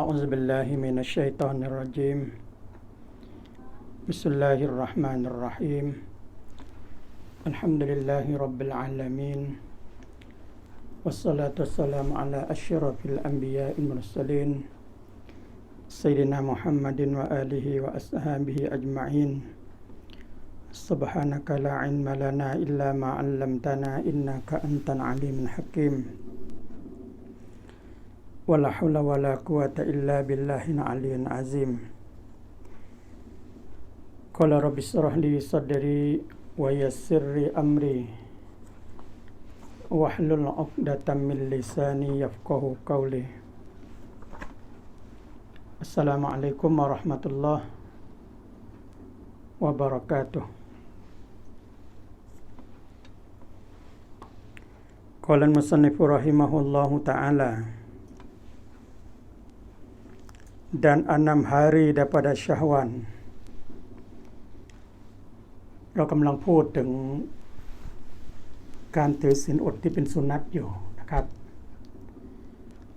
أعوذ بالله من الشيطان الرجيم. بسم الله الرحمن الرحيم. الحمد لله رب العالمين. والصلاة والسلام على أشرف الأنبياء المرسلين. سيدنا محمد وآله وأصحابه أجمعين. سبحانك لا علم لنا إلا ما علمتنا إنك أنت العليم الحكيم. ولا حول ولا قوة إلا بالله العلي العظيم. قال رب اشرح لي صدري ويسر أمري. واحلل عقدة من لساني يفقه قولي. السلام عليكم ورحمة الله وبركاته. قال المصنف رحمه الله تعالى dan enam hari daripada Syahwan เรากำลังพูดถึงการถือศีลอดที่เป็นสุนัตอยู่นะครับ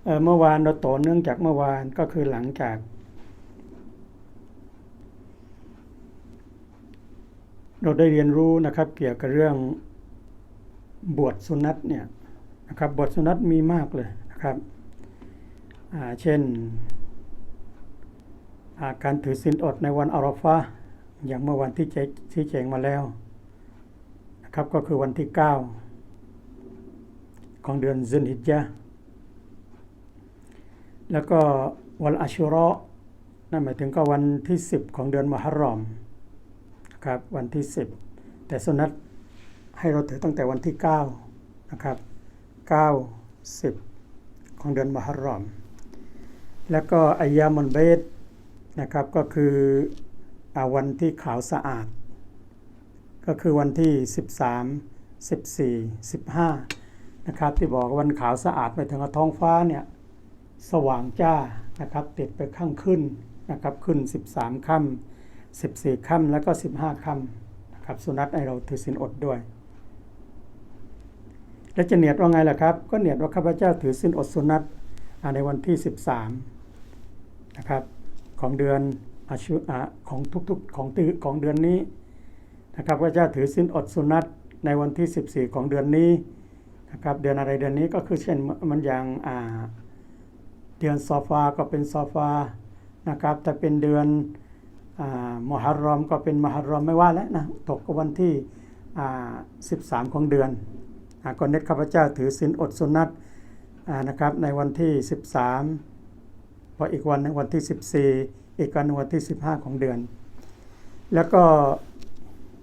เเมื่อวานเราต่อเนื่องจากเมื่อวานก็คือหลังจากเราได้เรียนรู้นะครับเกี่ยวกับเรื่องบวชสุนัตเนี่ยนะครับบวชสุนัตมีมากเลยนะครับเช่น การถือศีลอดในวันอาราฟาอย่างเมื่อวันที่ชี้แจงมาแล้วนะครับก็คือวันที่ 9 ของเดือนซินฮิจญะแล้วก็วันอัชุรอนั่นหมายถึงก็วันที่ 10 ของเดือนมหรอมนะครับวันที่ 10 แต่สุนัตให้เราถือตั้งแต่วันที่9นะครับ9 10 ของเดือนมหรอม แล้วก็อายามันเบต นะครับก็คืออวันที่ขาวสะอาด ก็คือวันที่ 13 14 15นะครับที่บอกวันขาวสะอาดไปถึงท้องฟ้าเนี่ยสว่างจ้านะครับติดไปข้างขึ้นนะครับขึ้น 13ค่ำ14ค่ำแล้วก็ 15ค่ำนะครับสุนัตให้เราถือศีลอดด้วย และจะเนียดว่าไงล่ะครับ ก็เนียดว่าข้าพเจ้าถือศีลอดสุนัตในวันที่ 13นะครับ ของเดือนอาชุอะของทุกๆของตืของเดือนนี้นะครับก็จะถือสินอดสุนัตในวันที่ 14 ของเดือนนี้นะครับเดือนอะไรเดือนนี้ก็คือเช่นมันอย่างเดือนซอฟาก็เป็นซอฟานะครับแต่เป็นเดือนมหารอมก็เป็นมหารอมไม่ว่าแล้วนะตกกับวันที่ 13 ของเดือนก็เน็ตข้าพเจ้าถือสินอดสุนัตนะครับในวันที่ 13 พออีกวันในวันที่ 14 อีกวันวันที่ 15 ของเดือน แล้วก็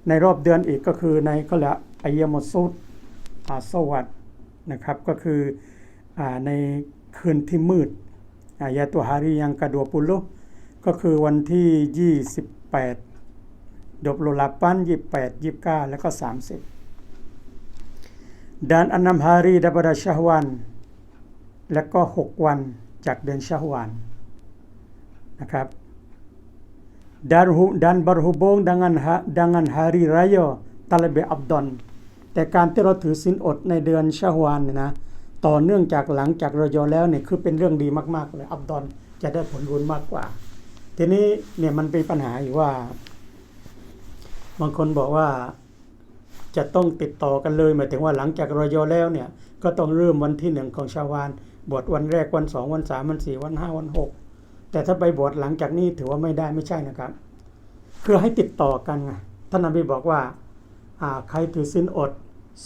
ในรอบเดือนอีกก็คือในก็ละอายมสุดอาสวัสดนะครับก็คืออในคืนที่มืดอายาตัวฮาริยังกระดัวปุลุก็คือวันที่ 28ดบโลลาปัน28 29 แล้วก็ 30 dan enam hari daripada Syahwan และก็ 6 วัน จากเดือนชาวานนะครับ dan berhubung dengan dengan hari raya Talebe Abdon แต่การที่เราถือศีลอดในเดือนชาวานเนี่ยนะต่อเนื่องจากหลังจากรอยอแล้วเนี่ยคือเป็นเรื่องดีมาก ๆ เลยอับดอนจะได้ผลบุญมากกว่า ทีนี้เนี่ยมันเป็นปัญหาอยู่ว่า บางคนบอกว่าจะต้องติดต่อกันเลยหมายถึงว่าหลังจากรอยอแล้วเนี่ยก็ต้องเริ่มวันที่หนึ่งของชาวาน บวชวันแรกวันสองวันสามวันสี่วันห้าวันหกแต่ถ้าไปบวชหลังจากนี้ถือว่าไม่ได้ไม่ใช่นะครับ คือให้ติดต่อกันไงท่านนบีบอกว่าใครถือสินอด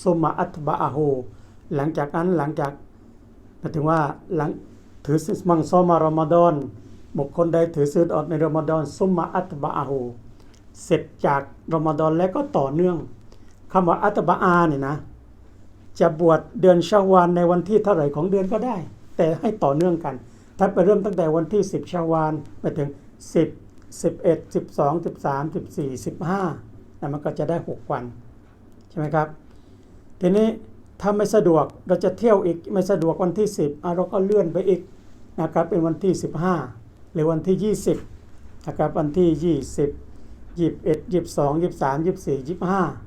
สุมาอัตบะอาโฮหลังจากนั้นหลังจากหมายถึงว่าหลังถือสินมังซอมารอมฎอนบุคคลใดถือสินอดในรอมฎอนสุมาอัตบะอาโฮเสร็จจากรอมฎอนแล้วก็ต่อเนื่องคำว่าอัตบะอาเนี่ยนะ จะบวชเดือนชาวานในวันที่เท่าไหร่ของเดือนก็ได้ แต่ให้ต่อเนื่องกัน ถ้าไปเริ่มตั้งแต่วันที่ 10ชาวานไปถึง 10 11 12 13 14 15นะมันก็จะได้ 6 วัน ใช่ไหมครับ ทีนี้ถ้าไม่สะดวกเราจะเที่ยวอีกไม่สะดวกวันที่ 10เราก็เลื่อนไปอีกนะครับเป็นวันที่ 15 หรือวันที่ 20นะครับวันที่ 20 21 22 23 24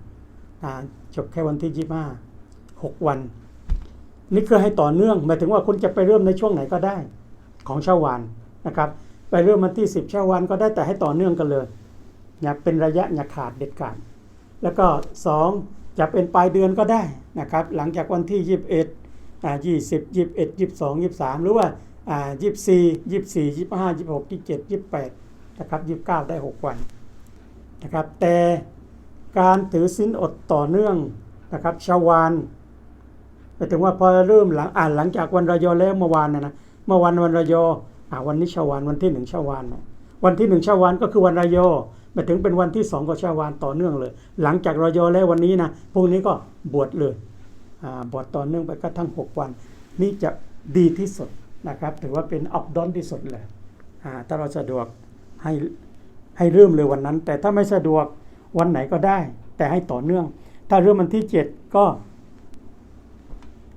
25จบแค่วันที่ 25 6 วัน นี่คือให้ต่อเนื่องหมายถึงว่าคุณจะไปเริ่มในช่วงไหนก็ได้ของชาวานนะครับ ไปเริ่มวันที่ 10ชาววันก็ได้แต่ให้ต่อเนื่องกันเลยอย่าเป็นระยะอย่าขาดเด็ดขาดแล้วก็ 2 จะเป็นปลายเดือนก็ได้นะครับ หลังจากวันที่ 21อ่า20 21 22 23 หรือว่าอ่า24 24 25 26 27 28นะครับ29 ได้ 6 วันนะครับแต่การถือศีลอดต่อเนื่องนะครับชาวาน ถึงว่าพอเริ่มหลังอ่านหลังจากวันรอยอแล้วเมื่อวานนะนะเมื่อวันวันรอยออ่าวันนี้ชาวานวันที่หนึ่งชาวานนะวันที่หนึ่งชาวานก็คือวันรอยอหมายถึงเป็นวันที่สองของชาวานต่อเนื่องเลย หลังจากรอยอแล้ววันนี้นะพรุ่งนี้ก็บวชเลยอ่าบวชต่อเนื่องไปกระทั่งหกวัน นี่จะดีที่สุดนะครับ ถือว่าเป็นอัพดอนที่สุดเลยอ่าถ้าเราสะดวกให้ให้เริ่มเลยวันนั้น แต่ถ้าไม่สะดวกวันไหนก็ได้ แต่ให้ต่อเนื่อง ถ้าเริ่มวันที่ 7 ก็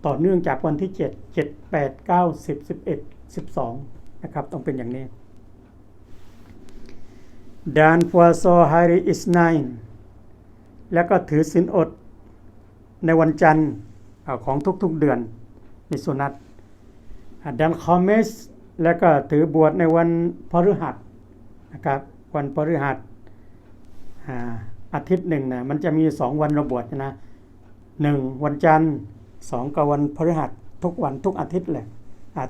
ต่อเนื่องจากวันที่ 7 7 8 9 10 11 12 นะครับ ต้องเป็นอย่างนี้ Dan puasa hari Isnin แล้วก็ถือศีลอดในวันจันทร์ของทุกๆเดือนมีสุนัตดันคอมเมสแล้วก็ถือบวชในวันพฤหัสนะครับวันพฤหัสอาอาทิตย์หนึ่งนะมันจะมีสองวันราบวชนะหนึ่งวันจันทร์ สองกับวันพฤหัสทุกวันทุกอาทิตย์เลย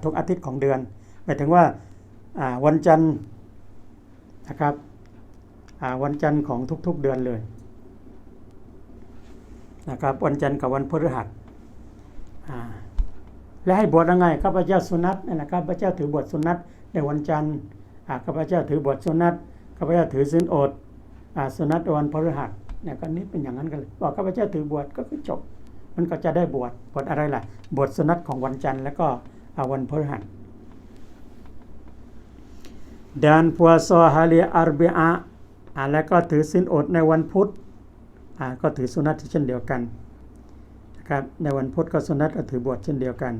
ทุกอาทิตย์ของเดือนหมายถึงว่าวันจันทร์นะครับวันจันทร์ของทุกๆเดือนเลยนะครับวันจันทร์กับวันพฤหัสและให้บวชยังไงข้าพเจ้าสุนัตนะครับพระเจ้าถือบวชสุนัตในวันจันทร์ข้าพเจ้าถือบวชสุนัตข้าพเจ้าถือศีลอดอาสุนัตวันพฤหัสเนี่ยก็นี้เป็นอย่างนั้นกันเลยบอกข้าพเจ้าถือบวชก็คือจบ มันก็จะได้บวชบวชอะไรล่ะ บวชสุนัตของวันจันทร์แล้วก็อวันพฤหัส dan puasa hari Arbi'a อ่าแล้วก็ถือศีลอดในวันพุธก็ถือสุนัตเช่นเดียวกันนะครับในวันพุธก็สุนัตก็ถือบวชเช่นเดียวกัน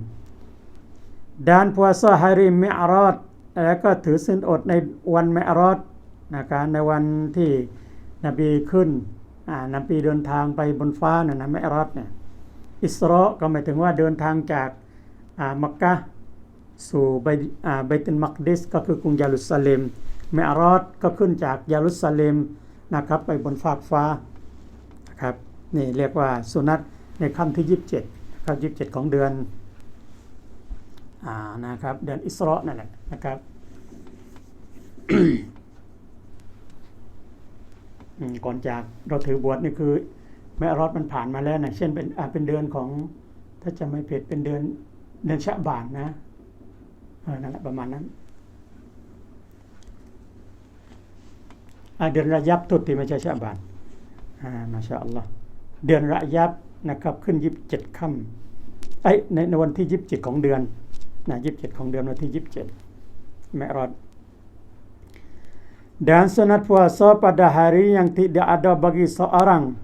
dan puasa hari Mi'raj แล้วก็ถือศีลอดในวันมิอรอดนะครับในวันที่นบีขึ้นนบีเดินทางไปบนฟ้าน่ะนะมิอรอดเนี่ย อิสราก็หมายถึงว่าเดินทางจากามักกะสู่ไบตุลมักดิสก็คือกรุงเยรูซาเล็มมิอรอดก็ขึ้นจากเยรูซาเล็มนะครับไปบนฟากฟ้านะครับนี่เรียกว่าสุนัตในค่ำที่ 27ครับ27 ของเดือนอ่านะครับเดือนอิสรานั่นแหละนะครับก่อนจากเราถือบวชนี่คือ แม่รอดมันผ่านมาแล้วนะเช่นเป็นอาเป็นเดือนของ ถ้าจะไม่ผิดเป็นเดือนเดือนชะบานนะเออนั่นแหละประมาณนั้นอาเดือนระยับทุดที่ไม่ใช่ชะบานอ่ามาชาอัลลอฮ์เดือนระยับนะครับ ขึ้นยิบเจ็ดค่ำไอในในวันที่ยิบเจ็ดของเดือนนะยิบเจ็ดของเดือนวันที่ยิบเจ็ดแม่รอด Dan sunat puasa pada hari yang tidak ada bagi seorang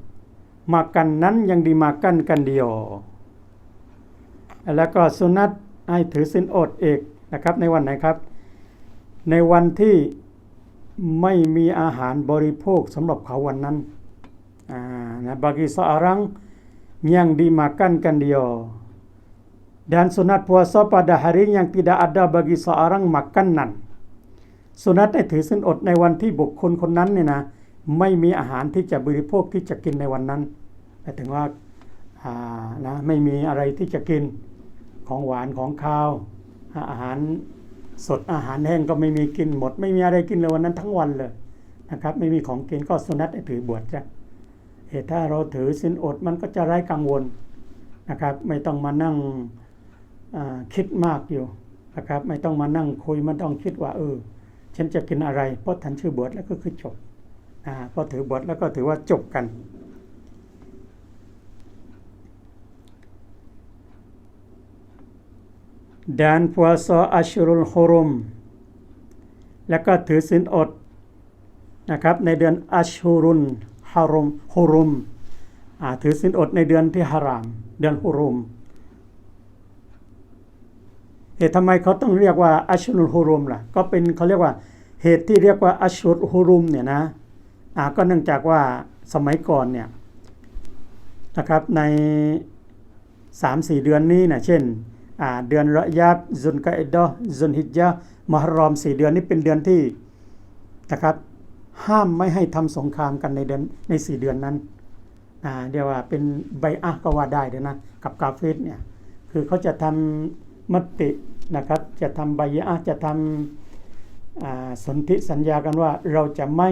มากันนั้นยังดีมากันกันเดียว แล้วก็สุนัตให้ถือสินอดเอกนะครับ ในวันไหนครับ ในวันที่ไม่มีอาหารบริโภคสำหรับเขาวันนั้นนะบากิ seorang yang dimakan กันเดียว dan sunat puasa pada hari yang tidak ada bagi seorang makanan สุนัตได้ถือสินอดในวันที่บุคคลคนนั้นเนี่ยนะ ไม่มีอาหารที่จะบริโภคที่จะกินในวันนั้นหมายถึงว่าานะไม่มีอะไรที่จะกินของหวานของข้าว อาหารสดอาหารแห้งก็ไม่มีกินหมด ไม่มีอะไรกินเลยวันนั้นทั้งวันเลยนะครับ ไม่มีของกินก็สุนัตได้ถือบวชจ้ะเออถ้าเราถือสินอดมันก็จะไร้กังวลนะครับ ไม่ต้องมานั่งคิดมากอยู่นะครับ ไม่ต้องมานั่งคุยไม่ต้องคิดว่าเออฉันจะกินอะไรเพราะทันชื่อบวชแล้วก็คือจบ พอถือบวชแล้วก็ถือว่าจบกัน dan puasa Ashurul Hurum แล้วก็ถือศีลอดนะครับในเดือนอัชฮุรุนฮารุมฮุรุมอ่าถือศีลอดในเดือนที่ฮาราม เดือนฮุรุมเหตุทำไมเขาต้องเรียกว่าอัชฮุรุลฮุรุมล่ะก็เป็นเขาเรียกว่าเหตุที่เรียกว่าอัชฮุรฮุรุมเนี่ยนะ ก็เนื่องจากว่าสมัยก่อนเนี่ยนะครับใน 3-4 เดือนนี้นะเช่นเดือนระยับซุนกะอิดะห์ซุนฮิจญะมหรอมสี่เดือนนี้เป็นเดือนที่นะครับห้ามไม่ให้ทำสงครามกันในเดือนในสี่เดือนนั้นเรียกว่าเป็นใบอะก็ว่าได้เลยนะกับกาเฟสเนี่ยคือเขาจะทำมตินะครับจะทำใบอะจะทำสนธิสัญญากันว่าเราจะไม่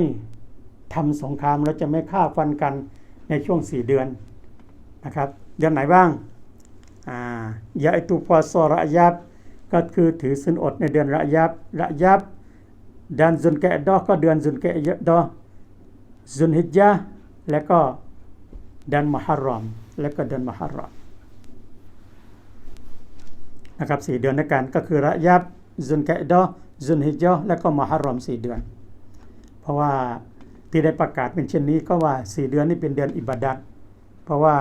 ทำสงครามเราจะไม่ฆ่าฟันกันในช่วงสี่เดือนนะครับ เดือนไหนบ้างอ่ายาอตุพอซระยับก็คือถือสินอดในเดือนระยับระยับ dan ซุนแกะดอก็เดือนซุนแกะดอซุนฮิจญะและก็เดือนมหัรอม และก็เดือนมหัรอมนะครับสี่เดือนด้วยกันก็คือระยับซุนแกะดอซุนฮิจญะและก็มหัรรอมสี่เดือน เพราะว่า ที่ได้ประกาศเป็นเช่นนี้ก็ว่าสี่เดือนนี้เป็นเดือนอิบาดัตเพราะว่า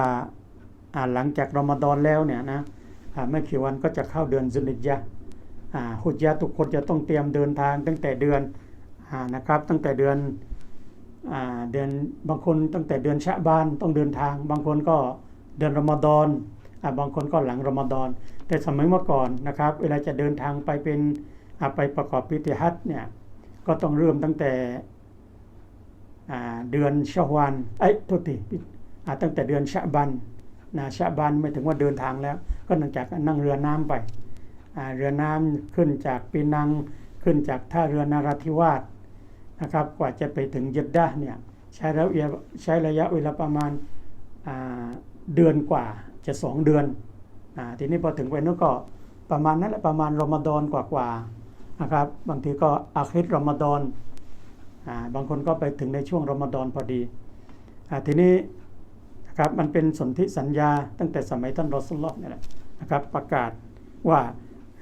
อ่าหลังจากรอมฎอนแล้วเนี่ยนะอาไม่กี่วันก็จะเข้าเดือนซุนฮิจญะอ่าฮุจญาทุกคนจะต้องเตรียมเดินทางตั้งแต่เดือนอานะครับตั้งแต่เดือนอ่าเดือนบางคนตั้งแต่เดือนชะบานต้องเดินทาง บางคนก็เดือนรอมฎอนอ่าบางคนก็หลังรอมฎอน แต่สมัยเมื่อก่อนนะครับ เวลาจะเดินทางไปเป็นอ่าไปประกอบพิธีฮัจเนี่ยก็ต้องเริ่มตั้งแต่ เดือนชะวานเอ้ยโทษทีตั้งแต่เดือนชะบันนะชะบันไม่ถึงว่าเดินทางแล้ว ก็นื่งจากนั่งเรือน้ำไปเรือน้ำขึ้นจากปีนังขึ้นจากท่าเรือนาราธิวาสนะครับกว่าจะไปถึงเยดดะเนี่ยใช้ระยะใช้ระยะเวลาประมาณาเดือนกว่าจะสองเดือนอทีนี้พอถึงไปนู้นก็ประมาณนั้นแหละประมาณรอมฎอนกว่าๆนะครับบางทีก็อาคิดรอมฎอน บางคนก็ไปถึงในช่วงรอมฎอนพอดีอทีนี้นะครับมันเป็นสนธิสัญญาตั้งแต่สมัยท่านรอสลลอฮ์เนี่ยแหละนะครับประกาศว่า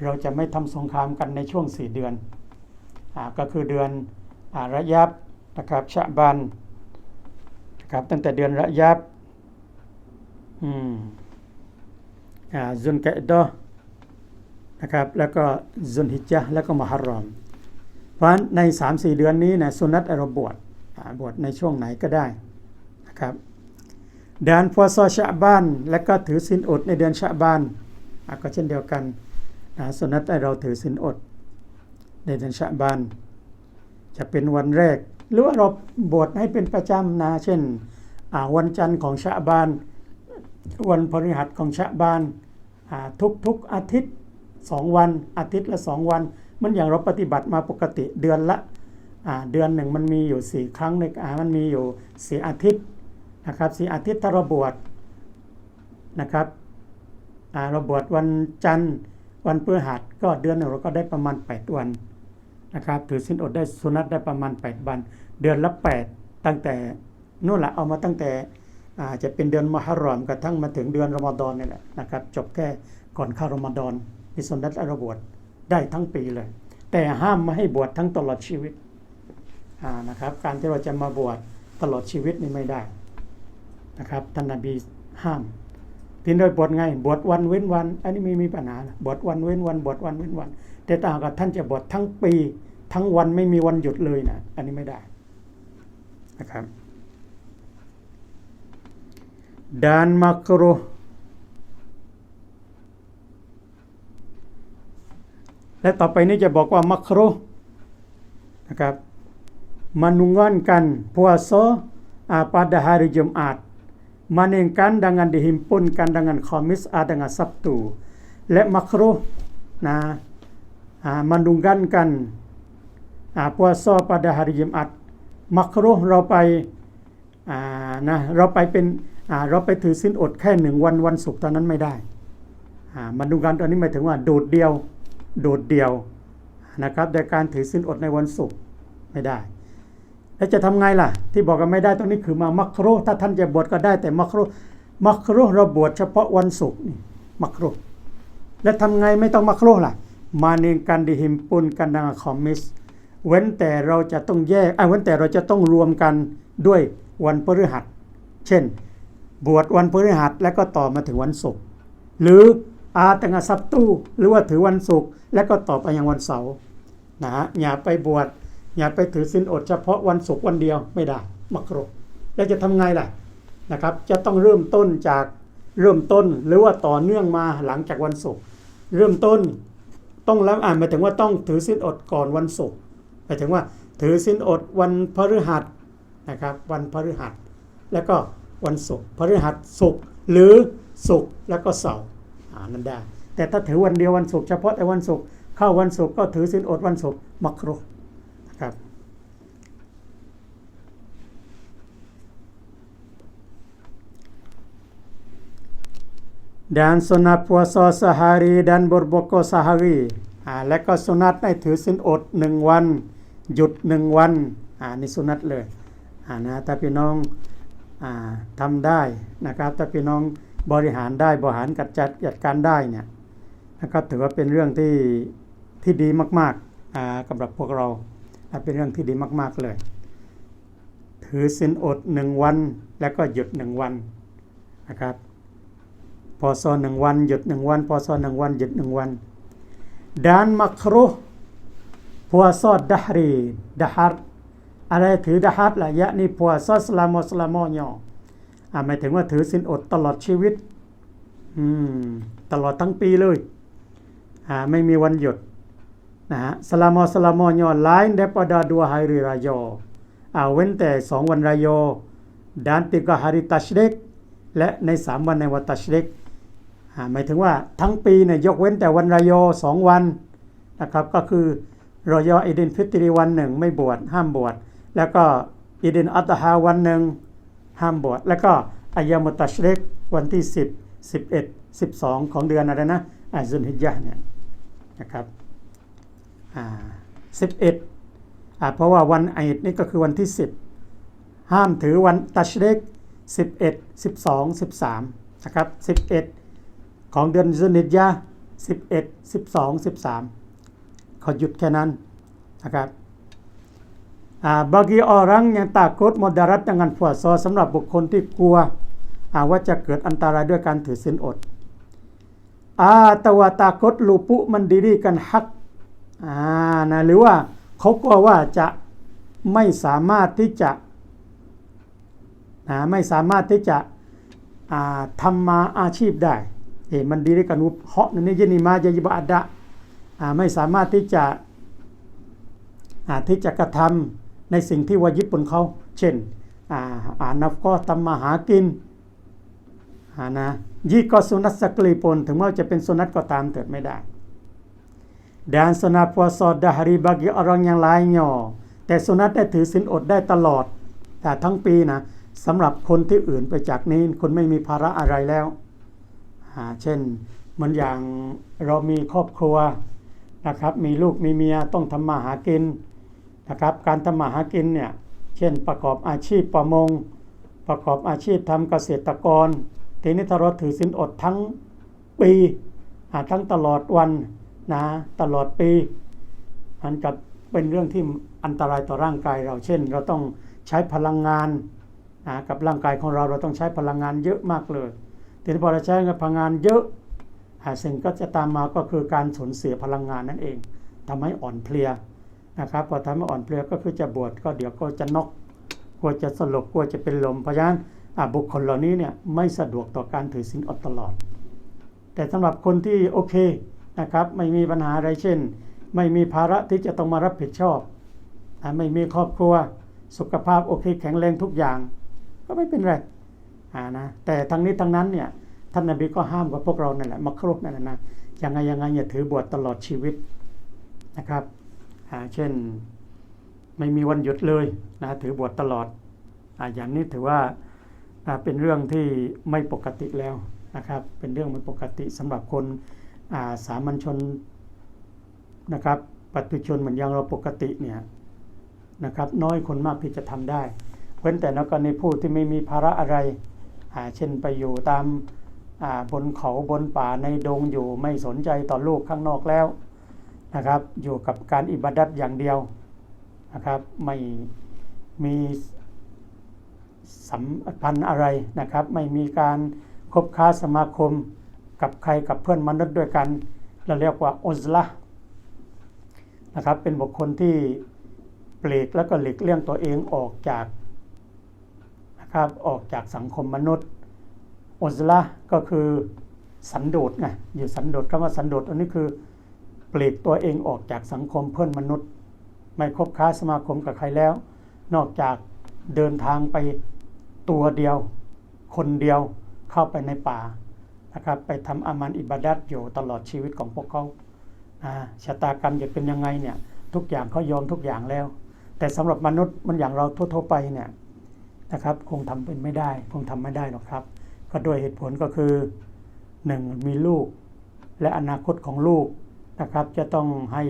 เราจะไม่ทำสงครามกันในช่วง 4 เดือนอก็คือเดือนอาระยับนะครับชะบันนะครับตั้งแต่เดือนระยับอืมอ่าซุนกะอิดะห์นะครับแล้วก็ซุนฮิจญะห์แล้วก็มหัรรอม เพราะใน 3-4 เดือนนี้นะสุนัตเราบวชบวชในช่วงไหนก็ได้นะครับเดือนพวซอชะบ้าน และก็ถือศีลอดในเดือนชะบ้านก็เช่นเดียวกันนะสุนัตเราถือศีลอดในเดือนชะบ้าน จะเป็นวันแรก หรือว่าเราบวชให้เป็นประจำนะเช่นวันจันทร์ของชะบ้าน วันพฤหัสของชะบ้านทุกทุกอาทิตย์สองวันอาทิตย์ละสองวัน มันอย่างเราปฏิบัติมาปกติเดือนละเดือนหนึ่งมันมีอยู่สี่ครั้งในอามันมีอยู่สี่อาทิตย์นะครับสี่อาทิตย์ถ้าเราบวชนะครับอาเราบวชวันจันทร์วันพฤหัสก็เดือนหนึ่งเราก็ได้ประมาณ 8 วันนะครับถือสินอดได้สุนัตได้ประมาณ 8 วัน เดือนละ 8 ตั้งแต่นู่นแหละเอามาตั้งแต่อาจะเป็นเดือนมหรอมกระทั่งมาถึงเดือนรอมฎอนนี่แหละนะครับจบแค่ก่อนเข้ารอมฎอนมีสุนัตเราบวช ได้ทั้งปีเลย แต่ห้ามไม่ให้บวชทั้งตลอดชีวิตนะครับ การที่เราจะมาบวชตลอดชีวิตนี่ไม่ได้นะครับท่านนบีห้ามทีนี้โดยบวชไงบวชวันเว้นวัน อันนี้ไม่มีปัญหาบวชวันเว้นวันบวชวันเว้นวัน แต่ต่างกับท่านจะบวชทั้งปี ทั้งวันไม่มีวันหยุดเลยนะอันนี้ไม่ได้นะครับดานมักรุ และต่อไปนี้จะบอกว่ามักรุนะครับ menunggankan puasa uh, pada hari Jumat melainkan dengan dihimpunkan dengan Khamis uh, dengan Sabtu และมักรุนะอ่า menunggankan อ่า puasa pada hari Jumat มักรุเราไปอ่านะเราไปเป็นอ่าเราไปถือสินอดแค่หนึ่งวันวันศุกร์ตอนนั้นไม่ได้อ่ามันดูกันตอนนี้หมายถึงว่าโดดเดียว โดดเดี่ยวนะครับในการถือสินอดในวันศุกร์ไม่ได้ แล้วจะทำไงล่ะ ที่บอกกันไม่ได้ตรงนี้คือมามักโรถ้าท่านจะบวชก็ได้แต่มักโรมักโรเราบวชเฉพาะวันศุกร์นี่มักโรแล้วทำไงไม่ต้องมักโรล่ะ มาเนกันดิหิมปุนกันดังคอมมิส เว้นแต่เราจะต้องแยกอ่เว้นแต่เราจะต้องรวมกันด้วยวันพฤหัส เช่น บวชวันพฤหัสแล้วก็ต่อมาถึงวันศุกร์หรือ อาตังซับตู้หรือว่าถือวันศุกร์แล้วก็ต่อไปยังวันเสาร์นะฮะอย่าไปบวชอย่าไปถือศีลอดเฉพาะวันศุกร์วันเดียวไม่ได้มักรุแล้วจะทำไงล่ะนะครับ จะต้องเริ่มต้นจากเริ่มต้นหรือว่าต่อเนื่องมาหลังจากวันศุกร์เริ่มต้นต้องรับอ่านหมายถึงว่าต้องถือศีลอดก่อนวันศุกร์หมายถึงว่าถือศีลอดวันพฤหัสนะครับ วันพฤหัส แล้วก็วันศุกร์พฤหัสศุกร์หรือศุกร์แล้วก็เสาร์ นั่นได้ แต่ถ้าถือวันเดียววันศุกร์เฉพาะแต่วันศุกร์เข้าวันศุกร์ก็ถือศีลอดวันศุกร์มักรุนะครับ dan sunat puasa sehari dan berbuka sehari อ่าและก็สุนัตให้ถือสินอดหนึ่งวัน หยุดหนึ่งวันอ่านี่สุนัตเลยอ่านะถ้าพี่น้องอ่าทำได้นะครับถ้าพี่น้อง บริหารได้บริหารกัดจัดจัดการได้เนี่ยนะครับถือว่าเป็นเรื่องที่ที่ดีมากๆสำหรับพวกเราเป็นเรื่องที่ดีมาก ๆเลย ถือสินอดหนึ่งวันแล้วก็หยุดหนึ่งวันนะครับพอซอหนึ่งวันหยุดหนึ่งวัน พอซอหนึ่งวันหยุดหนึ่งวัน dan makruh puasa dahri dahar อะไรถือดาฮัดล่ะยะนี่ puasa selama selamanya อ่า หมายถึงว่าถือสินอดตลอดชีวิตอืมตลอดทั้งปีเลยอ่าไม่มีวันหยุดนะฮะ selama selamanya lain daripada dua hari raya อ่าเว้นแต่สองวันรายอ dan tiga hari tasyrik และในสามวันในวันตัชริกอ่าหมายถึงว่าทั้งปีเนี่ยยกเว้นแต่วันรายอสองวันนะครับก็คือรอยออิดินฟิตรีวันหนึ่งไม่บวชห้ามบวชแล้วก็อิดินอัตฮาวันหนึ่ง ห้ามบวชแล้วก็อายามุตัชริกวันที่ 10 11 12 ของเดือนอะไรนะอาซุนฮิจญะเนี่ยนะครับอ่า11อ่าเพราะว่าวันไอดนี่ก็คือวันที่ 10 ห้ามถือวันตัชริก11 12 13นะครับ11 ของเดือนซุนิจยะ11 12 13เขาหยุดแค่นั้นนะครับ อ่า bagi orang yang takut mudarat dengan puasa สำหรับบุคคลที่กลัวว่าจะเกิดอันตรายด้วยการถือศีลอด atau takut lupu mendirikan hak อ่านะหรือว่าเขากลัวว่าจะไม่สามารถที่จะนะไม่สามารถที่จะทำมาอาชีพได้เอมันดีด้วยกันอุเพาะนั่นนี่ยนิมาจะยิบอัดะไม่สามารถที่จะที่จะกระทำ ในสิ่งที่ว่าญิบบนเขาเช่นอ่าอ่านับก็ทำมาหากินนะยี่ก็สุนัตสกลีปนถึงแม้ว่าจะเป็นสุนัตก็ตามเถิดไม่ได้ dan sunat puasa dahari bagi orang yang lainnya แต่สุนัตได้ถือศีลอดได้ตลอด แต่ทั้งปีนะสำหรับคนที่อื่นไปจากนี้คนไม่มีภาระอะไรแล้วเช่นเหมือนอย่างเรามีครอบครัวนะครับ มีลูกมีเมียต้องทำมาหากิน นะครับการทำมาหากินเนี่ยเช่นประกอบอาชีพประมง ประกอบอาชีพทำเกษตรกร ทีนี้ถ้าเราถือศีลอดทั้งปีอ่าทั้งตลอดวันนะตลอดปี มันจะเป็นเรื่องที่อันตรายต่อร่างกายเราเช่น เราต้องใช้พลังงานนะกับร่างกายของเราเราต้องใช้พลังงานเยอะมากเลยทีนี้พอเราใช้พลังงานเยอะอ่าสิ่งก็จะตามมาก็คือการสูญเสียพลังงานนั่นเองทำให้อ่อนเพลีย นะครับพอทำให้อ่อนเพลียก็คือจะบวชก็เดี๋ยวก็จะนกกลัวจะสลบกลัวจะเป็นลมเพราะฉะนั้นบุคคลเหล่านี้เนี่ยไม่สะดวกต่อการถือศีลอดตลอด แต่สำหรับคนที่โอเคนะครับไม่มีปัญหาอะไรเช่น ไม่มีภาระที่จะต้องมารับผิดชอบ ไม่มีครอบครัวสุขภาพโอเคแข็งแรงทุกอย่าง ก็ไม่เป็นไรอ่านะแต่ทั้งนี้ทั้งนั้นเนี่ยท่านนบีก็ห้ามกับพวกเรานั่นแหละมักรุนั่นแหละนะยังไงยังไงอย่าถือบวชตลอดชีวิตนะครับ เช่นไม่มีวันหยุดเลยนะถือบวชตลอดออย่างนี้ถือว่าเป็นเรื่องที่ไม่ปกติแล้วนะครับ เป็นเรื่องไม่ปกติสำหรับคนาสามัญชนนะครับปัจจุชนเหมือนอย่างเราปกติเนี่ยนะครับน้อยคนมากที่จะทำได้เว้นแต่นกรณีผู้ที่ไม่มีภาระอะไร เช่นไปอยู่ตามาบนเขาบนป่าในดงอยู่ไม่สนใจต่อโลกข้างนอกแล้ว นะครับ อยู่กับการอิบาดัตอย่างเดียวนะครับ ไม่มีสัมพันธ์อะไรนะครับ ไม่มีการคบค้าสมาคมกับใครกับเพื่อนมนุษย์ด้วยกัน เราเรียกว่าอุซละนะครับ เป็นบุคคลที่เปลีกแล้วก็หลีกเลี่ยงตัวเองออกจากนะครับออกจากสังคมมนุษย์อุซละก็คือสันโดษไงอยู่สันโดษคำว่าสันโดษอันนี้คือ ปลีกตัวเองออกจากสังคมเพื่อนมนุษย์ ไม่คบค้าสมาคมกับใครแล้ว นอกจากเดินทางไปตัวเดียว คนเดียวเข้าไปในป่านะครับไปทำอามันอิบาดัตอยู่ตลอดชีวิตของพวกเขาชะตากรรมจะเป็นยังไงเนี่ยทุกอย่างเขายอมทุกอย่างแล้ว แต่สำหรับมนุษย์มันอย่างเราทั่วๆไปเนี่ยนะครับคงทำเป็นไม่ได้ คงทำไม่ได้หรอกครับ ก็ด้วยเหตุผลก็คือหนึ่งมีลูก และอนาคตของลูก นะครับ จะต้องให้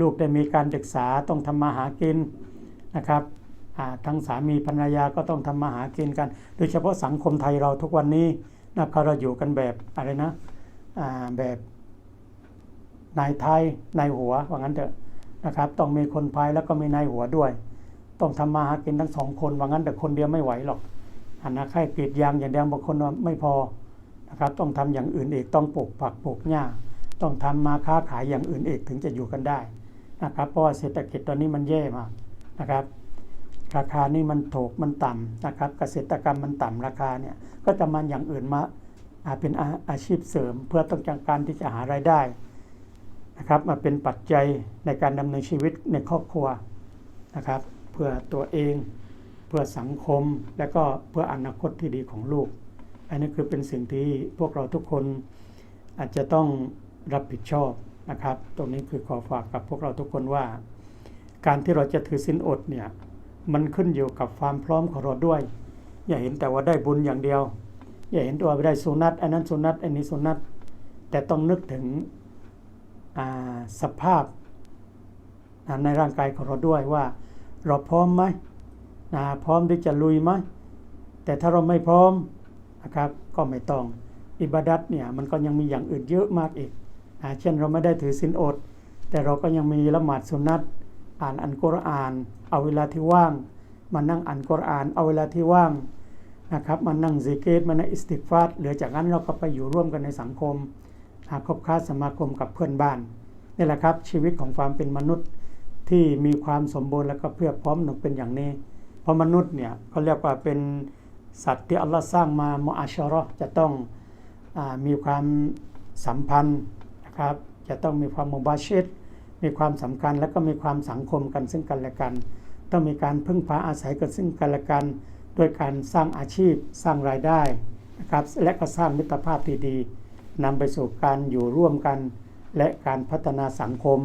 ลูกได้มีการศึกษาต้องทำมาหากินนะครับทั้งสามีภรรยาก็ต้องทำมาหากินกัน โดยเฉพาะสังคมไทยเราทุกวันนี้นะครับเราอยู่กันแบบอะไรนะแบบนายไทยนายหัวว่างั้นเถอะนะครับ ต้องมีคนภายแล้วก็มีนายหัวด้วย ต้องทำมาหากินทั้งสองคนว่างั้นแต่คนเดียวไม่ไหวหรอกอันนะแค่กรีดยางอย่างเดียวบางคนไม่พอนะครับ ต้องทำอย่างอื่นอีกต้องปลูกผักปลูกหญ้า ต้องทำมาค้าขายอย่างอื่นอีกถึงจะอยู่กันได้นะครับ เพราะว่าเศรษฐกิจตอนนี้มันแย่มากนะครับราคานี่มันถูกมันต่ำนะครับ เกษตรกรรมมันต่ำราคาเนี่ยก็จะมาอย่างอื่นมาอาเป็นอาอาชีพเสริม เพื่อต้องการที่จะหารายได้นะครับมาเป็นปัจจัยในการดำเนินชีวิตในครอบครัวนะครับ เพื่อตัวเองเพื่อสังคมและก็เพื่ออนาคตที่ดีของลูก อันนี้คือเป็นสิ่งที่พวกเราทุกคนอาจจะต้อง รับผิดชอบนะครับ ตรงนี้คือขอฝากกับพวกเราทุกคนว่า การที่เราจะถือศีลอดเนี่ยมันขึ้นอยู่กับความพร้อมของเราด้วย อย่าเห็นแต่ว่าได้บุญอย่างเดียว อย่าเห็นตัวว่าได้สุนัตอันนั้นสุนัตอันนี้สุนัตแต่ต้องนึกถึงสภาพในร่างกายของเราด้วยว่า เราพร้อมไหมพร้อมที่จะลุยไหมแต่ถ้าเราไม่พร้อมนะครับก็ไม่ต้องอิบาดัตเนี่ยมันก็ยังมีอย่างอื่นเยอะมากอีก เช่นเราไม่ได้ถือศีลอด แต่เราก็ยังมีละหมาดสุนัตอ่านอันกุรอาน เอาเวลาที่ว่าง มานั่งอ่านกุรอาน เอาเวลาที่ว่างนะครับมานั่งซิกเกตมานั่งอิสติกฟาร์เหลือจากนั้นเราก็ไปอยู่ร่วมกันในสังคม หาคบค้าสมาคมกับเพื่อนบ้านนี่แหละครับชีวิตของความเป็นมนุษย์ที่มีความสมบูรณ์แล้วก็เพื่อพร้อมหนุเป็นอย่างนี้ เพราะมนุษย์เนี่ยเขาเรียกว่าเป็นสัตว์ที่อัลลอฮ์สร้างมามอาชราะห์จะต้องอมีความสัมพันธ์ นะครับ จะต้องมีความมุบาชิดมีความสำคัญแล้วก็มีความสังคมกันซึ่งกันและกัน ต้องมีการพึ่งพาอาศัยกันซึ่งกันและกันด้วยการสร้างอาชีพสร้างรายได้นะครับและก็สร้างมิตรภาพที่ดีนำไปสู่การอยู่ร่วมกัน และการพัฒนาสังคม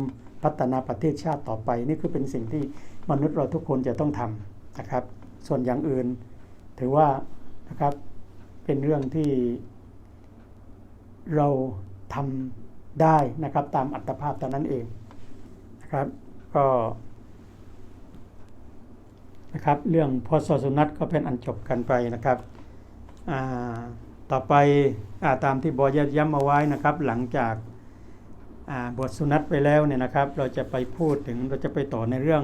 พัฒนาประเทศชาติต่อไป นี่คือเป็นสิ่งที่มนุษย์เราทุกคนจะต้องทำนะครับ ส่วนอย่างอื่น ถือว่านะครับเป็นเรื่องที่เราทำ ได้นะครับตามอัตภาพตอนนั้นเองนะครับก็นะครับเรื่องพอสสุนัตก็เป็นอันจบกันไปนะครับต่อไปอาตามที่บอยย้ำเอาไว้นะครับ หลังจากาบทสุนัตไปแล้วเนี่ยนะครับ เราจะไปพูดถึงเราจะไปต่อในเรื่อง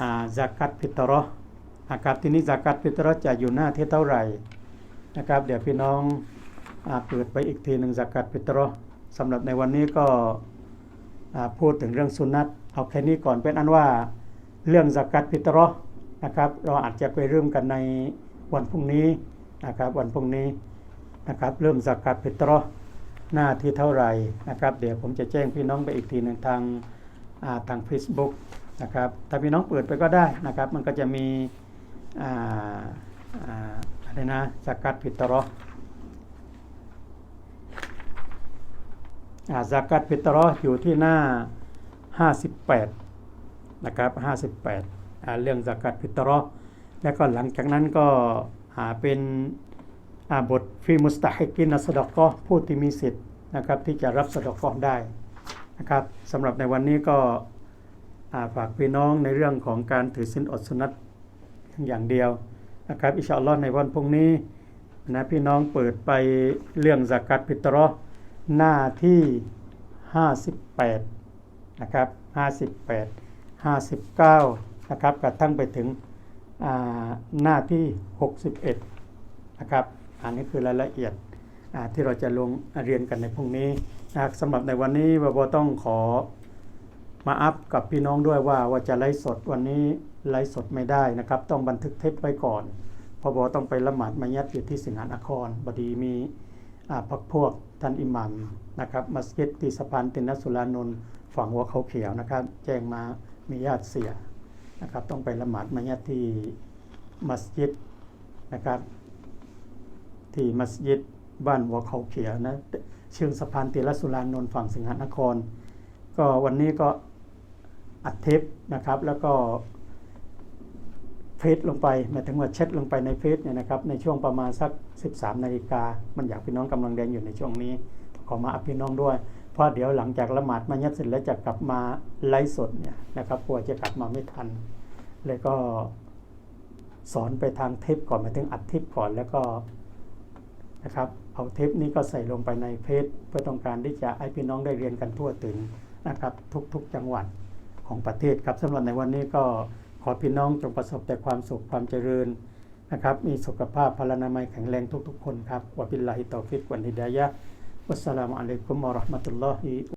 อาซากัตฟิตรอนะครับที่นี้ซากัตฟิตรอจะอยู่หน้าที่เท่าไหร่นะครับ เดี๋ยวพี่น้องอเปิดไปอีกทีหนึ่งซากัตฟิตรอ สำหรับในวันนี้ก็พูดถึงเรื่องสุนัตเอาแค่นี้ก่อนเป็นอันว่าเรื่องซากัตฟิตรอนะครับเราอาจจะไปเริ่มกันในวันพรุ่งนี้นะครับวันพรุ่งนี้นะครับเริ่มสกัดฟิตรอหน้าที่เท่าไหร่นะครับเดี๋ยวผมจะแจ้งพี่น้องไปอีกทีหนึ่งทางาทาง Facebook นะครับถ้าพี่น้องเปิดไปก็ได้นะครับมันก็จะมีออะไรนะสกัดฟิตรอ อ่ากัดฟิตรออยู่ที่หน้า 58 นะครับ58อาเรื่องสกัดฟิตรอแล้วก็หลังจากนั้นก็หาเป็นอาบทฟีมุสตาฮิกินสดอกก็ผู้ที่มีสิทธิ์นะครับที่จะรับสดอกก็ได้นะครับสำหรับในวันนี้ก็าฝากพี่น้องในเรื่องของการถือสินอดสุนัตอย่างเดียวนะครับอิชาอัลลอฮ์ในวันพรุ่งนี้นะพี่น้องเปิดไปเรื่องสกัดพิตรอ หน้าที่ 58 นะครับ 58 59 นะครับกระทั่งไปถึงหน้าที่ 61 นะครับ อันนี้คือรายละเอียดที่เราจะลงเรียนกันในพรุ่งนี้นะสำหรับในวันนี้บอบต้องขอมาอัพกับพี่น้องด้วยว่าว่าจะไลฟ์สดวันนี้ไลฟ์สดไม่ได้นะครับ ต้องบันทึกเทปไว้ก่อนพอบอต้องไปละหมาดมายัดอยู่ที่สิงหานครบดีมีพักพวก ท่านอิหมัมนะครับมัสยิดที่สะพานตินนสุรานนท์ฝั่งหัวเขาเขียวนะครับ แจ้งมามีญาติเสียนะครับ ต้องไปละหมาดมาญาที่มัสยิดนะครับ ที่มัสยิดบ้านหัวเขาเขียวนะเชิงสะพานตินนสุรานนท์ฝั่งสิงหนคร ก็วันนี้ก็อัดเทปนะครับ แล้วก็ ฟซลงไปหมายถึงว่าเช็ดลงไปในเฟซเนี่ยนะครับในช่วงประมาณสัก 13นาฬิกามันอยากพี่น้องกำลังเรียนอยู่ในช่วงนี้ ขอมาอัพพี่น้องด้วย เพราะเดี๋ยวหลังจากละหมาดมายัดเสร็จแล้วจะกลับมาไลฟ์สดเนี่ยนะครับกลัวจะกลับมาไม่ทัน เลยก็สอนไปทางเทปก่อนหมายถึงอัดเทปก่อนแล้วก็นะครับเอาเทปนี้ก็ใส่ลงไปในเฟซเพื่อต้องการที่จะให้พี่น้องได้เรียนกันทั่วถึงนะครับทุกๆจังหวัดของประเทศครับสำหรับในวันนี้ก็ ขอพี่น้องจงประสบแต่ความสุขความเจริญนะครับ มีสุขภาพพลานามัยแข็งแรงทุกๆคนครับวะบิลลาฮิตอฟิกวันฮิดายะวัสสลามุอะลัยกุมวะเราะห์มะตุลลอฮิ